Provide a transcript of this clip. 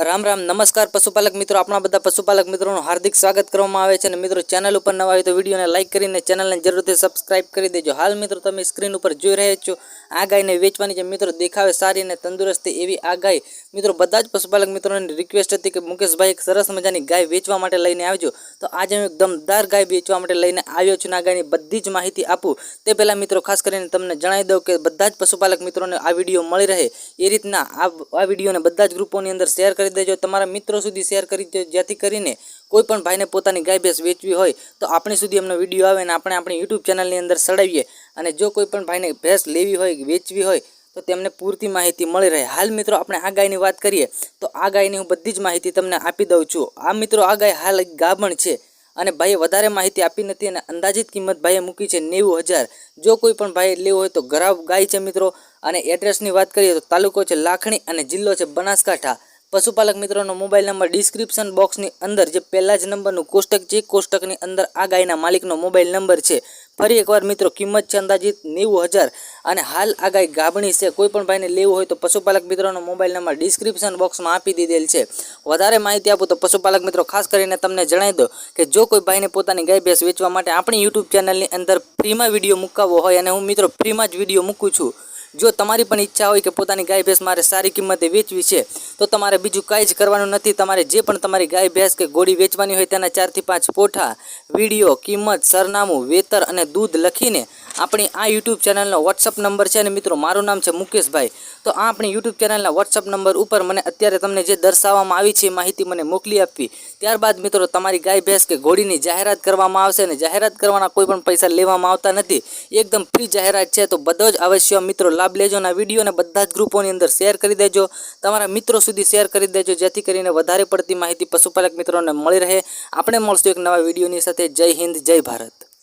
રામ રામ, નમસ્કાર પશુપાલક મિત્રો. આપણા બધા પશુપાલક મિત્રોનું હાર્દિક સ્વાગત કરવામાં આવે છે અને મિત્રો, ચેનલ ઉપર નવા હોય તો વિડીયોને લાઇક કરીને ચેનલને જરૂરથી સબસ્ક્રાઇબ કરી દેજો. હાલ મિત્રો, તમે સ્ક્રીન ઉપર જોઈ રહ્યા છો આ ગાયને વેચવાની છે મિત્રો દેખાવે સારી અને તંદુરસ્તી એવી આ ગાય મિત્રો, બધા જ પશુપાલક મિત્રોની રિક્વેસ્ટ હતી કે મુકેશભાઈ એક સરસ મજાની ગાય વેચવા માટે લઈને આવજો. તો આજે હું એક દમદાર ગાય વેચવા માટે લઈને આવ્યો છું આ ગાયની બધી જ માહિતી આપું. તે પહેલાં મિત્રો, ખાસ કરીને તમને જણાવી દઉં કે બધા જ પશુપાલક મિત્રોને આ વીડિયો મળી રહે. એ રીતના આ આ વિડીયોને બધા જ ગ્રુપોની અંદર શેર કરી દેજો. તમારા મિત્રો સુધી શેર કરી દેજો. જેથી કરીને કોઈ પણ ભાઈને પોતાની ગાય ભેંસ વેચવી હોય તો આપણી સુધી એમનો વીડિયો આવે અને આપણે આપણી યુટ્યુબ ચેનલની અંદર ચડાવીએ અને જો કોઈ પણ ભાઈને ભેંસ લેવી હોય, વેચવી હોય તો તેમને પૂરતી માહિતી મળી રહે. હાલ મિત્રો આપણે આ ગાયની વાત કરીએ તો આ ગાયની હું બધી જ માહિતી તમને આપી દઉં છું. આ મિત્રો આ ગાય હાલ ગાભણ છે અને ભાઈએ વધારે માહિતી આપી નથી અને અંદાજિત કિંમત ભાઈએ મૂકી છે નેવું હજાર. જો કોઈ પણ ભાઈ લેવું હોય તો ઘરાવ ગાય છે મિત્રો. અને એડ્રેસની વાત કરીએ તો તાલુકો છે લાખણી અને જિલ્લો છે બનાસકાંઠા. પશુપાલક મિત્રોનો મોબાઈલ નંબર ડિસ્ક્રિપ્શન બોક્સની અંદર જે પહેલા જ નંબરનું કોષ્ટક છે કોષ્ટકની અંદર આ ગાયના માલિકનો મોબાઈલ નંબર છે. ફરી એકવાર મિત્રો, કિંમત છે અંદાજિત નેવું હજાર અને હાલ આ ગાય ગાભણી છે. કોઈ પણ ભાઈને લેવું હોય તો પશુપાલક મિત્રોનો મોબાઈલ નંબર ડિસ્ક્રિપ્શન બોક્સમાં આપી દીધેલ છે. વધારે માહિતી આપું તો પશુપાલક મિત્રો, ખાસ કરીને તમને જણાવી દો કે જો કોઈ ભાઈને પોતાની ગાય ભેંસ વેચવા માટે આપણી યુટ્યુબ ચેનલની અંદર ફ્રીમાં વીડિયો મૂકાવવો હોય અને હું મિત્રો ફ્રીમાં જ વીડિયો મૂકું છું જો તમારી પણ ઈચ્છા હોય કે પોતાની ગાય ભેંસ મારે સારી કિંમતે વેચવી છે, તો તમારે બીજું કાંઈ જ કરવાનું નથી. તમારે જે પણ તમારી ગાય ભેંસ કે ગોળી વેચવાની હોય તેના ચારથી પાંચ પોઠા, વીડિયો, કિંમત, સરનામું, વેતર અને દૂધ લખીને આપણી આ યુટ્યુબ ચેનલનો વોટ્સઅપ નંબર છે અને મિત્રો, મારું નામ છે મુકેશભાઈ. તો આ આપણી યુટ્યુબ ચેનલના વોટ્સઅપ નંબર ઉપર મને અત્યારે તમને જે દર્શાવવામાં આવી છે માહિતી મને મોકલી આપવી. ત્યારબાદ મિત્રો, તમારી ગાય, ભેંસ કે ઘોડીની જાહેરાત કરવામાં આવશે અને જાહેરાત કરવાના કોઈ પણ પૈસા લેવામાં આવતા નથી. એકદમ ફ્રી જાહેરાત છે, તો બધો જ અવશ્ય મિત્રો લાભ લેજો અને વિડીયોને બધા જ ગ્રુપોની અંદર શેર કરી દેજો. તમારા મિત્રો સુધી શેર કરી દેજો, જેથી કરીને વધારે પડતી માહિતી પશુપાલક મિત્રોને મળી રહે. આપણે મળશું એક નવા વિડીયોની સાથે. જય હિન્દ, જય ભારત.